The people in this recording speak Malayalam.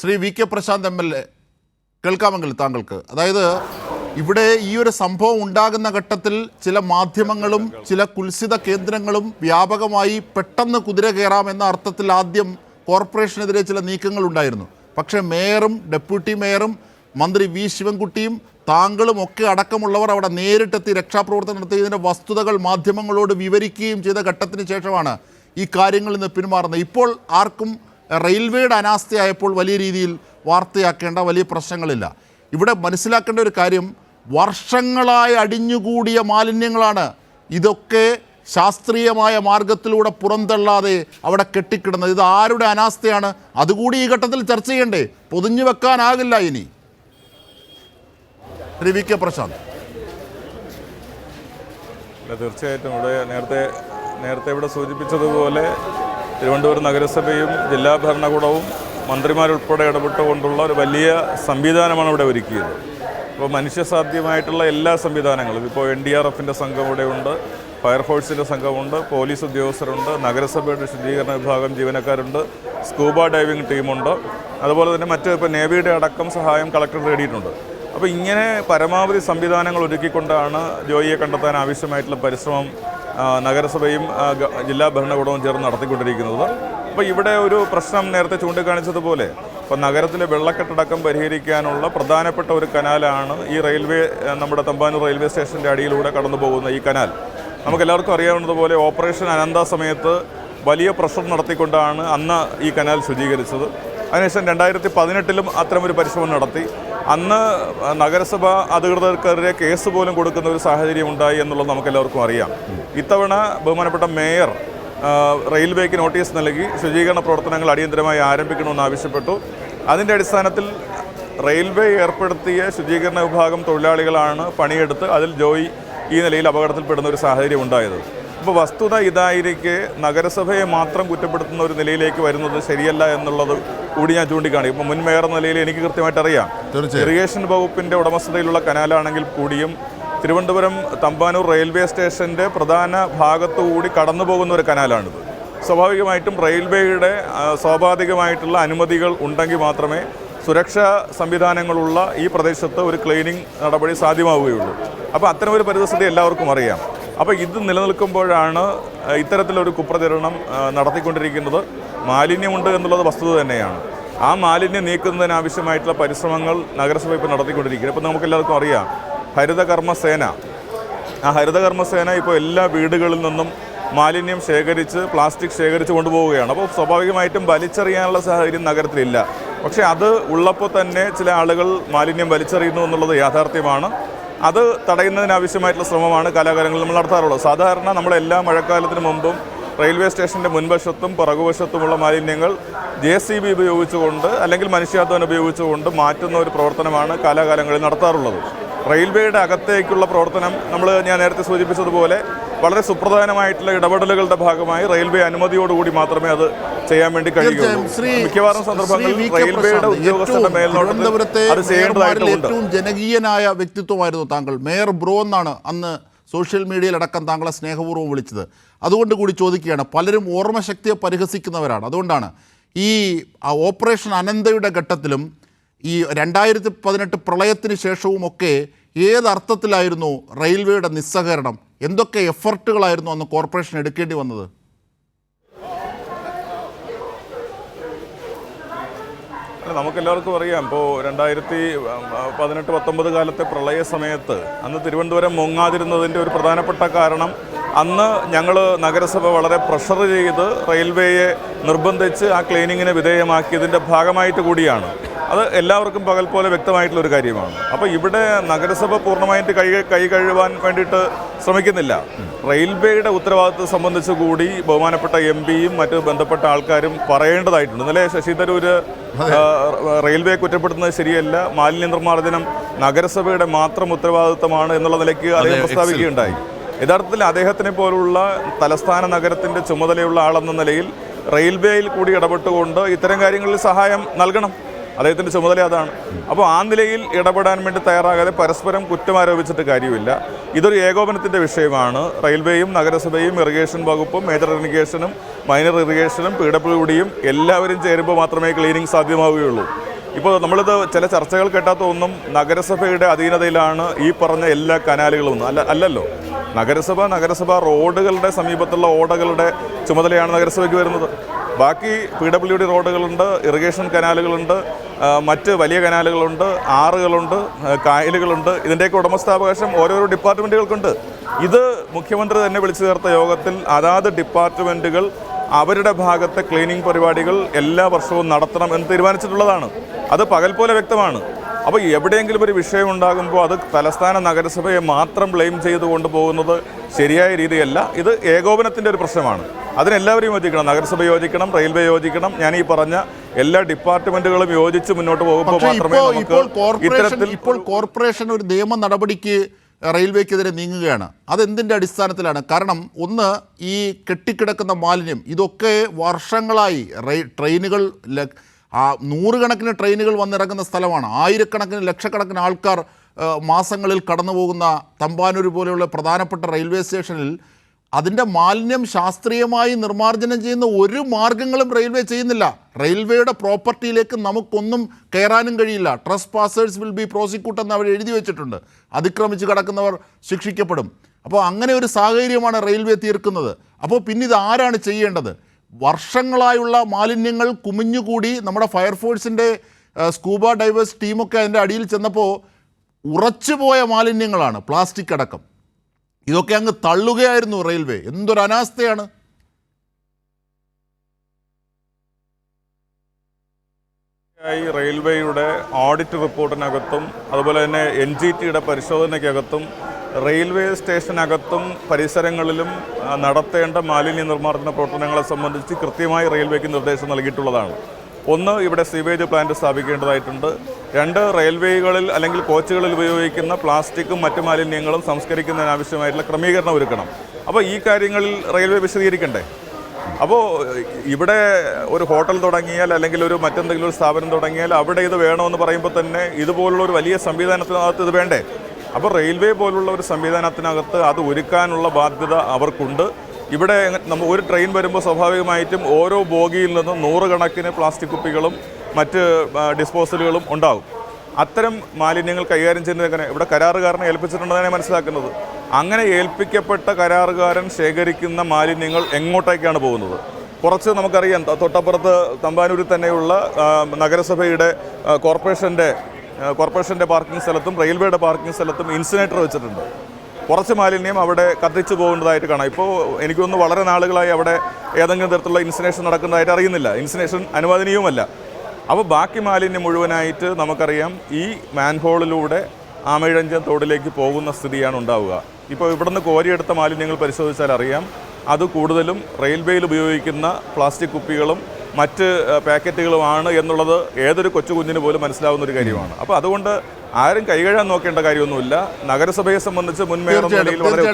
Shri V K Prashanth M L A കേൾക്കാമെങ്കിൽ താങ്കൾക്ക്. അതായത് ഇവിടെ ഈ ഒരു സംഭവം ഉണ്ടാകുന്ന ഘട്ടത്തിൽ ചില മാധ്യമങ്ങളും ചില കുൽസിത കേന്ദ്രങ്ങളും വ്യാപകമായി പെട്ടെന്ന് കുതിര കയറാം എന്ന അർത്ഥത്തിൽ ആദ്യം കോർപ്പറേഷനെതിരെ ചില നീക്കങ്ങൾ ഉണ്ടായിരുന്നു. പക്ഷേ മേയറും ഡെപ്യൂട്ടി മേയറും മന്ത്രി വി ശിവൻകുട്ടിയും താങ്കളും ഒക്കെ അടക്കമുള്ളവർ അവിടെ നേരിട്ടെത്തി രക്ഷാപ്രവർത്തനം നടത്തിയതിന്റെ വസ്തുതകൾ മാധ്യമങ്ങളോട് വിവരിക്കുകയും ചെയ്ത ഘട്ടത്തിന് ശേഷമാണ് ഈ കാര്യങ്ങളിൽ നിന്ന് പിന്മാറുന്നത്. ഇപ്പോൾ ആർക്കും റെയിൽവേയുടെ അനാസ്ഥയായപ്പോൾ വലിയ രീതിയിൽ വാർത്തയാക്കേണ്ട വലിയ പ്രശ്നങ്ങളില്ല. ഇവിടെ മനസ്സിലാക്കേണ്ട ഒരു കാര്യം വർഷങ്ങളായി അടിഞ്ഞുകൂടിയ മാലിന്യങ്ങളാണ്. ഇതൊക്കെ ശാസ്ത്രീയമായ മാർഗത്തിലൂടെ പുറന്തള്ളാതെ അവിടെ കെട്ടിക്കിടുന്നത്. ഇത് ആരുടെ അനാസ്ഥയാണ്? അതുകൂടി ഈ ഘട്ടത്തിൽ ചർച്ച ചെയ്യണ്ടേ? പൊതിഞ്ഞു വെക്കാനാകില്ല ഇനി. V K Prashanth. തീർച്ചയായിട്ടും ഇവിടെ നേരത്തെ നേരത്തെ ഇവിടെ സൂചിപ്പിച്ചതുപോലെ തിരുവനന്തപുരം നഗരസഭയും ജില്ലാ ഭരണകൂടവും മന്ത്രിമാരുൾപ്പെടെ ഇടപെട്ടുകൊണ്ടുള്ള ഒരു വലിയ സംവിധാനമാണ് ഇവിടെ ഒരുക്കിയത്. അപ്പോൾ മനുഷ്യസാധ്യമായിട്ടുള്ള എല്ലാ സംവിധാനങ്ങളും ഇപ്പോൾ എൻ ഡി ആർ എഫിന്റെ സംഘം ഇവിടെയുണ്ട് ഫയർഫോഴ്സിന്റെ സംഘമുണ്ട് പോലീസ് ഉദ്യോഗസ്ഥരുണ്ട് നഗരസഭയുടെ ശുചീകരണ വിഭാഗം ജീവനക്കാരുണ്ട് സ്കൂബ ഡൈവിംഗ് ടീമുണ്ട് അതുപോലെ തന്നെ മറ്റ് ഇപ്പോൾ നേവിയുടെ അടക്കം സഹായം കളക്ടർ തേടിയിട്ടുണ്ട് അപ്പോൾ ഇങ്ങനെ പരമാവധി സംവിധാനങ്ങൾ ഒരുക്കിക്കൊണ്ടാണ് ജോയിയെ കണ്ടെത്താൻ ആവശ്യമായിട്ടുള്ള പരിശ്രമം നഗരസഭയും ജില്ലാ ഭരണകൂടവും ചേർന്ന് നടത്തിക്കൊണ്ടിരിക്കുന്നത്. അപ്പോൾ ഇവിടെ ഒരു പ്രശ്നം നേരത്തെ ചൂണ്ടിക്കാണിച്ചതുപോലെ ഇപ്പോൾ നഗരത്തിലെ വെള്ളക്കെട്ടടക്കം പരിഹരിക്കാനുള്ള പ്രധാനപ്പെട്ട ഒരു കനാലാണ് ഈ റെയിൽവേ നമ്മുടെ തമ്പാനൂർ റെയിൽവേ സ്റ്റേഷന്റെ അടിയിലൂടെ കടന്നു പോകുന്ന ഈ കനാൽ. നമുക്കെല്ലാവർക്കും അറിയാവുന്നതുപോലെ ഓപ്പറേഷൻ അനന്ത സമയത്ത് വലിയ പ്രഷർ നടത്തിക്കൊണ്ടാണ് അന്ന് ഈ കനാൽ ശുചീകരിച്ചത്. അതിനുശേഷം രണ്ടായിരത്തി പതിനെട്ടിലും അത്തരമൊരു പരിശ്രമം നടത്തി. അന്ന് നഗരസഭ അധികൃതർക്കെതിരെ കേസ് പോലും കൊടുക്കുന്ന ഒരു സാഹചര്യം ഉണ്ടായി എന്നുള്ളത് നമുക്കെല്ലാവർക്കും അറിയാം. ഇത്തവണ ബഹുമാനപ്പെട്ട മേയർ റെയിൽവേക്ക് നോട്ടീസ് നൽകി ശുചീകരണ പ്രവർത്തനങ്ങൾ അടിയന്തരമായി ആരംഭിക്കണമെന്ന് ആവശ്യപ്പെട്ടു. അതിന്റെ അടിസ്ഥാനത്തിൽ റെയിൽവേ ഏർപ്പെടുത്തിയ ശുചീകരണ വിഭാഗം തൊഴിലാളികളാണ് പണിയെടുത്ത് അതിൽ ജോയി ഈ നിലയിൽ അപകടത്തിൽപ്പെടുന്ന ഒരു സാഹചര്യം ഉണ്ടായത്. അപ്പോൾ വസ്തുത ഇതായിരിക്കെ നഗരസഭയെ മാത്രം കുറ്റപ്പെടുത്തുന്ന ഒരു നിലയിലേക്ക് വരുന്നത് ശരിയല്ല എന്നുള്ളത് കൂടി ഞാൻ ചൂണ്ടിക്കാണി ഇപ്പോൾ മുൻ മേയർ എന്ന നിലയിൽ എനിക്ക് കൃത്യമായിട്ട് അറിയാം. ഇറിഗേഷൻ വകുപ്പിന്റെ ഉടമസ്ഥതയിലുള്ള കനാലാണെങ്കിൽ കൂടിയും തിരുവനന്തപുരം തമ്പാനൂർ റെയിൽവേ സ്റ്റേഷന്റെ പ്രധാന ഭാഗത്തുകൂടി കടന്നു പോകുന്ന ഒരു കനാലാണിത്. സ്വാഭാവികമായിട്ടും റെയിൽവേയുടെ സ്വാഭാവികമായിട്ടുള്ള അനുമതികൾ ഉണ്ടെങ്കിൽ മാത്രമേ സുരക്ഷാ സംവിധാനങ്ങളുള്ള ഈ പ്രദേശത്ത് ഒരു ക്ലീനിങ് നടപടി സാധ്യമാവുകയുള്ളൂ. അപ്പോൾ അത്തരമൊരു പരിതസ്ഥിതി എല്ലാവർക്കും അറിയാം. അപ്പോൾ ഇത് നിലനിൽക്കുമ്പോഴാണ് ഇത്തരത്തിലൊരു കുപ്രചരണം നടത്തിക്കൊണ്ടിരിക്കുന്നത്. മാലിന്യമുണ്ട് എന്നുള്ളത് വസ്തുത തന്നെയാണ്. ആ മാലിന്യം നീക്കുന്നതിനാവശ്യമായിട്ടുള്ള പരിശ്രമങ്ങൾ നഗരസഭ ഇപ്പോൾ നടത്തിക്കൊണ്ടിരിക്കുന്നത് ഇപ്പോൾ നമുക്കെല്ലാവർക്കും അറിയാം ഹരിതകർമ്മസേന ആ ഹരിതകർമ്മസേന ഇപ്പോൾ എല്ലാ വീടുകളിൽ നിന്നും മാലിന്യം ശേഖരിച്ച് പ്ലാസ്റ്റിക് ശേഖരിച്ച് കൊണ്ടുപോവുകയാണ്. അപ്പോൾ സ്വാഭാവികമായിട്ടും വലിച്ചെറിയാനുള്ള സാഹചര്യം നഗരത്തിലില്ല. പക്ഷേ അത് ഉള്ളപ്പോൾ തന്നെ ചില ആളുകൾ മാലിന്യം വലിച്ചെറിയുന്നു എന്നുള്ളത് യാഥാർത്ഥ്യമാണ്. അത് തടയുന്നതിനാവശ്യമായിട്ടുള്ള ശ്രമമാണ് കാലാകാലങ്ങളിൽ നമ്മൾ നടത്താറുള്ളത്. സാധാരണ നമ്മളെല്ലാ മഴക്കാലത്തിന് മുമ്പും റെയിൽവേ സ്റ്റേഷന്റെ മുൻവശത്തും പുറകുവശത്തുമുള്ള മാലിന്യങ്ങൾ ജെ സി ബി ഉപയോഗിച്ചുകൊണ്ട് അല്ലെങ്കിൽ മനുഷ്യാധ്വാനം ഉപയോഗിച്ചുകൊണ്ട് മാറ്റുന്ന ഒരു പ്രവർത്തനമാണ് കാലാകാലങ്ങളിൽ നടത്താറുള്ളത്. റെയിൽവേയുടെ അകത്തേക്കുള്ള പ്രവർത്തനം നമ്മൾ ഞാൻ നേരത്തെ സൂചിപ്പിച്ചതുപോലെ വളരെ സുപ്രധാനമായിട്ടുള്ള ഇടപെടലുകളുടെ ഭാഗമായി റെയിൽവേ അനുമതിയോടുകൂടി മാത്രമേ അത് ചെയ്യാൻ വേണ്ടി കഴിയുകയുള്ളൂ. കഴിയുള്ളൂ മിക്കവാറും സന്ദർഭങ്ങളിൽ റെയിൽവേയുടെ ഉദ്യോഗസ്ഥരുടെ മേൽനോട്ടത്തിൽ അത് ഏറ്റവും ജനകീയനായ വ്യക്തിത്വമായിരുന്നു താങ്കൾ. മേയർ ബ്രോ എന്നാണ് അന്ന് സോഷ്യൽ മീഡിയയിലടക്കം താങ്കളെ സ്നേഹപൂർവം വിളിച്ചത്. അതുകൊണ്ട് കൂടി ചോദിക്കുകയാണ് പലരും ഓർമ്മശക്തിയെ പരിഹസിക്കുന്നവരാണ്. അതുകൊണ്ടാണ് ഈ ഓപ്പറേഷൻ അനന്തയുടെ ഘട്ടത്തിലും ഈ രണ്ടായിരത്തി പതിനെട്ട് പ്രളയത്തിന് ശേഷവുമൊക്കെ ഏതർത്ഥത്തിലായിരുന്നു റെയിൽവേയുടെ നിസ്സഹകരണം? എന്തൊക്കെ എഫർട്ടുകളായിരുന്നു അന്ന് കോർപ്പറേഷൻ എടുക്കേണ്ടി വന്നത്? നമുക്കെല്ലാവർക്കും അറിയാം. ഇപ്പോൾ രണ്ടായിരത്തി പതിനെട്ട് പത്തൊമ്പത് കാലത്തെ പ്രളയ സമയത്ത് അന്ന് തിരുവനന്തപുരം മുങ്ങാതിരുന്നതിന്റെ ഒരു പ്രധാനപ്പെട്ട കാരണം അന്ന് ഞങ്ങൾ നഗരസഭ വളരെ പ്രഷർ ചെയ്ത് റെയിൽവേയെ നിർബന്ധിച്ച് ആ ക്ലീനിങ്ങിന് വിധേയമാക്കിയതിന്റെ ഭാഗമായിട്ട് കൂടിയാണ്. അത് എല്ലാവർക്കും പകൽ പോലെ വ്യക്തമായിട്ടുള്ള ഒരു കാര്യമാണ്. അപ്പോൾ ഇവിടെ നഗരസഭ പൂർണമായിട്ട് കൈ കൈ കഴുകാൻ വേണ്ടിയിട്ട് ശ്രമിക്കുന്നില്ല. റെയിൽവേയുടെ ഉത്തരവാദിത്വം സംബന്ധിച്ച് കൂടി ബഹുമാനപ്പെട്ട എം പിയും മറ്റ് ബന്ധപ്പെട്ട ആൾക്കാരും പറയേണ്ടതായിട്ടുണ്ട്. ഇന്നലെ ശശി തരൂര് റെയിൽവേ കുറ്റപ്പെടുത്തുന്നത് ശരിയല്ല. മാലിന്യ നിർമ്മാർജനം നഗരസഭയുടെ മാത്രം ഉത്തരവാദിത്തമാണ് എന്നുള്ള നിലയ്ക്ക് അദ്ദേഹം പ്രസ്താവിക്കുകയുണ്ടായി. യഥാർത്ഥത്തിൽ അദ്ദേഹത്തിനെ പോലുള്ള തലസ്ഥാന നഗരത്തിന്റെ ചുമതലയുള്ള ആളെന്ന നിലയിൽ റെയിൽവേയിൽ കൂടി ഇടപെട്ടുകൊണ്ട് ഇത്തരം കാര്യങ്ങളിൽ സഹായം നൽകണം. അദ്ദേഹത്തിന്റെ ചുമതല അതാണ്. അപ്പോൾ ആ നിലയിൽ ഇടപെടാൻ വേണ്ടി തയ്യാറാകാതെ പരസ്പരം കുറ്റം ആരോപിച്ചിട്ട് കാര്യമില്ല. ഇതൊരു ഏകോപനത്തിന്റെ വിഷയമാണ്. റെയിൽവേയും നഗരസഭയും ഇറിഗേഷൻ വകുപ്പും മേജർ ഇറിഗേഷനും മൈനർ ഇറിഗേഷനും പി ഡബ്ല്യു ഡിയും എല്ലാവരും ചേരുമ്പോൾ മാത്രമേ ക്ലീനിങ് സാധ്യമാവുകയുള്ളൂ. ഇപ്പോൾ നമ്മളിത് ചില ചർച്ചകൾ കേട്ടാത്ത ഒന്നും നഗരസഭയുടെ അധീനതയിലാണ് ഈ പറഞ്ഞ എല്ലാ കനാലുകളും അല്ല അല്ലല്ലോ. നഗരസഭ നഗരസഭ റോഡുകളുടെ സമീപത്തുള്ള ഓടകളുടെ ചുമതലയാണ് നഗരസഭയ്ക്ക് വരുന്നത്. ബാക്കി പി ഡബ്ല്യു ഡി റോഡുകളുണ്ട് ഇറിഗേഷൻ കനാലുകളുണ്ട് മറ്റ് വലിയ കനാലുകളുണ്ട് ആറുകളുണ്ട് കായലുകളുണ്ട്. ഇതിന്റെയൊക്കെ ഉടമസ്ഥാവകാശം ഓരോരോ ഡിപ്പാർട്ട്മെന്റുകൾക്കുണ്ട്. ഇത് മുഖ്യമന്ത്രി തന്നെ വിളിച്ചു ചേർത്ത യോഗത്തിൽ അതാത് ഡിപ്പാർട്ട്മെന്റുകൾ അവരുടെ ഭാഗത്തെ ക്ലീനിങ് പരിപാടികൾ എല്ലാ വർഷവും നടത്തണം എന്ന് തീരുമാനിച്ചിട്ടുള്ളതാണ്. അത് പകൽ പോലെ വ്യക്തമാണ്. അപ്പോൾ എവിടെയെങ്കിലും ഒരു വിഷയം ഉണ്ടാകുമ്പോൾ അത് തലസ്ഥാന നഗരസഭയെ മാത്രം ബ്ലെയിം ചെയ്ത് കൊണ്ടുപോകുന്നത് ശരിയായ രീതിയല്ല. ഇത് ഏകോപനത്തിന്റെ ഒരു പ്രശ്നമാണ്. അതിനെല്ലാവരും യോജിക്കണം. നഗരസഭ യോജിക്കണം റെയിൽവേ യോജിക്കണം. ഞാൻ ഈ പറഞ്ഞ എല്ലാ ഡിപ്പാർട്ട്മെന്റുകളും യോജിച്ച് മുന്നോട്ട് പോകുമ്പോൾ മാത്രമേ നമുക്ക് ഇത്തരത്തിൽ ഇപ്പോൾ കോർപ്പറേഷൻ ഒരു നിയമ നടപടിക്ക് റെയിൽവേക്കെതിരെ നീങ്ങുകയാണ്. അതെന്തിന്റെ അടിസ്ഥാനത്തിലാണ്? കാരണം ഒന്ന് ഈ കെട്ടിക്കിടക്കുന്ന മാലിന്യം ഇതൊക്കെ വർഷങ്ങളായി ട്രെയിനുകൾ ആ നൂറുകണക്കിന് ട്രെയിനുകൾ വന്നിറങ്ങുന്ന സ്ഥലമാണ്. ആയിരക്കണക്കിന് ലക്ഷക്കണക്കിന് ആൾക്കാർ മാസങ്ങളിൽ കടന്നു പോകുന്ന തമ്പാനൂർ പോലെയുള്ള പ്രധാനപ്പെട്ട റെയിൽവേ സ്റ്റേഷനിൽ അതിന്റെ മാലിന്യം ശാസ്ത്രീയമായി നിർമ്മാർജനം ചെയ്യുന്ന ഒരു മാർഗങ്ങളും റെയിൽവേ ചെയ്യുന്നില്ല. റെയിൽവേയുടെ പ്രോപ്പർട്ടിയിലേക്ക് നമുക്കൊന്നും കയറാനും കഴിയില്ല. Trespassers will be prosecute എന്ന് അവർ എഴുതി വെച്ചിട്ടുണ്ട്. അതിക്രമിച്ച് കിടക്കുന്നവർ ശിക്ഷിക്കപ്പെടും. അപ്പോൾ അങ്ങനെ ഒരു സാഹചര്യമാണ് റെയിൽവേ തീർക്കുന്നത്. അപ്പോൾ പിന്നെ ഇത് ആരാണ് ചെയ്യേണ്ടത്? വർഷങ്ങളായുള്ള മാലിന്യങ്ങൾ കുമിഞ്ഞുകൂടി നമ്മുടെ ഫയർഫോഴ്സിന്റെ സ്കൂബ ഡൈവേഴ്സ് ടീമൊക്കെ അതിന്റെ അടിയിൽ ചെന്നപ്പോൾ ഉറച്ചുപോയ മാലിന്യങ്ങളാണ് പ്ലാസ്റ്റിക് അടക്കം. ഇതൊക്കെ അങ്ങ് തള്ളുകയായിരുന്നു റെയിൽവേ. എന്തൊരു അനാസ്ഥയാണ്. ഈ റെയിൽവേയുടെ ഓഡിറ്റ് റിപ്പോർട്ടിനകത്തും അതുപോലെ തന്നെ എൻ ജി ടിയുടെ പരിശോധനയ്ക്കകത്തും റെയിൽവേ സ്റ്റേഷനകത്തും പരിസരങ്ങളിലും നടത്തേണ്ട മാലിന്യ നിർമ്മാർജന പ്രവർത്തനങ്ങളെ സംബന്ധിച്ച് കൃത്യമായി റെയിൽവേക്ക് നിർദ്ദേശം നൽകിയിട്ടുള്ളതാണ്. ഒന്ന് ഇവിടെ സീവേജ് പ്ലാന്റ് സ്ഥാപിക്കേണ്ടതായിട്ടുണ്ട്. രണ്ട് റെയിൽവേകളിൽ അല്ലെങ്കിൽ കോച്ചുകളിൽ ഉപയോഗിക്കുന്ന പ്ലാസ്റ്റിക്കും മറ്റു മാലിന്യങ്ങളും സംസ്കരിക്കുന്നതിനാവശ്യമായിട്ടുള്ള ക്രമീകരണം ഒരുക്കണം. അപ്പോൾ ഈ കാര്യങ്ങളിൽ റെയിൽവേ വിശദീകരിക്കണ്ടേ? അപ്പോൾ ഇവിടെ ഒരു ഹോട്ടൽ തുടങ്ങിയാൽ അല്ലെങ്കിൽ ഒരു മറ്റെന്തെങ്കിലും ഒരു സ്ഥാപനം തുടങ്ങിയാൽ അവിടെ ഇത് വേണമെന്ന് പറയുമ്പോൾ തന്നെ ഇതുപോലുള്ള ഒരു വലിയ സംവിധാനത്തിനകത്ത് ഇത് വേണ്ടേ? അപ്പോൾ റെയിൽവേ പോലുള്ള ഒരു സംവിധാനത്തിനകത്ത് അത് ഒരുക്കാനുള്ള ബാധ്യത അവർക്കുണ്ട്. ഇവിടെ നമ്മൾ ഒരു ട്രെയിൻ വരുമ്പോൾ സ്വാഭാവികമായിട്ടും ഓരോ ബോഗിയിൽ നിന്നും നൂറുകണക്കിന് പ്ലാസ്റ്റിക് കുപ്പികളും മറ്റ് ഡിസ്പോസലുകളും ഉണ്ടാകും. അത്തരം മാലിന്യങ്ങൾ കൈകാര്യം ചെയ്യുന്നത് എങ്ങനെ? ഇവിടെ കരാറുകാരനെ ഏൽപ്പിച്ചിട്ടുണ്ടെന്നാണ് മനസ്സിലാക്കുന്നത്. അങ്ങനെ ഏൽപ്പിക്കപ്പെട്ട കരാറുകാരൻ ശേഖരിക്കുന്ന മാലിന്യങ്ങൾ എങ്ങോട്ടേക്കാണ് പോകുന്നത്? കുറച്ച് നമുക്കറിയാം. തൊട്ടപ്പുറത്ത് തമ്പാനൂരിൽ തന്നെയുള്ള നഗരസഭയുടെ കോർപ്പറേഷന്റെ കോർപ്പറേഷന്റെ പാർക്കിംഗ് സ്ഥലത്തും റെയിൽവേയുടെ പാർക്കിംഗ് സ്ഥലത്തും ഇൻസിനേറ്റർ വെച്ചിട്ടുണ്ട്. കുറച്ച് മാലിന്യം അവിടെ കത്തിച്ചു പോകുന്നതായിട്ട് കാണാം. ഇപ്പോൾ എനിക്കൊന്ന് വളരെ നാളുകളായി അവിടെ ഏതെങ്കിലും തരത്തിലുള്ള ഇൻസിനേഷൻ നടക്കുന്നതായിട്ട് അറിയുന്നില്ല. ഇൻസിനേഷൻ അനുവദനീയവുമല്ല അപ്പോൾ ബാക്കി മാലിന്യം മുഴുവനായിട്ട് നമുക്കറിയാം ഈ മാൻഹോളിലൂടെ ആമയിഴഞ്ചൻ തോടിലേക്ക് പോകുന്ന സ്ഥിതിയാണ് ഉണ്ടാവുക. ഇപ്പോൾ ഇവിടുന്ന് കോരിയെടുത്ത മാലിന്യങ്ങൾ പരിശോധിച്ചാൽ അറിയാം. അത് കൂടുതലും റെയിൽവേയിൽ ഉപയോഗിക്കുന്ന പ്ലാസ്റ്റിക് കുപ്പികളും മറ്റ് പാക്കറ്റുകളുമാണ് എന്നുള്ളത് ഏതൊരു കൊച്ചു കുഞ്ഞിന് പോലും മനസ്സിലാവുന്ന ഒരു കാര്യമാണ്. അപ്പോൾ അതുകൊണ്ട് ആരും കൈകഴാൻ നോക്കേണ്ട കാര്യമൊന്നുമില്ല. നഗരസഭയെ സംബന്ധിച്ച് മുൻമേറുന്ന നിലയിൽ വളരെ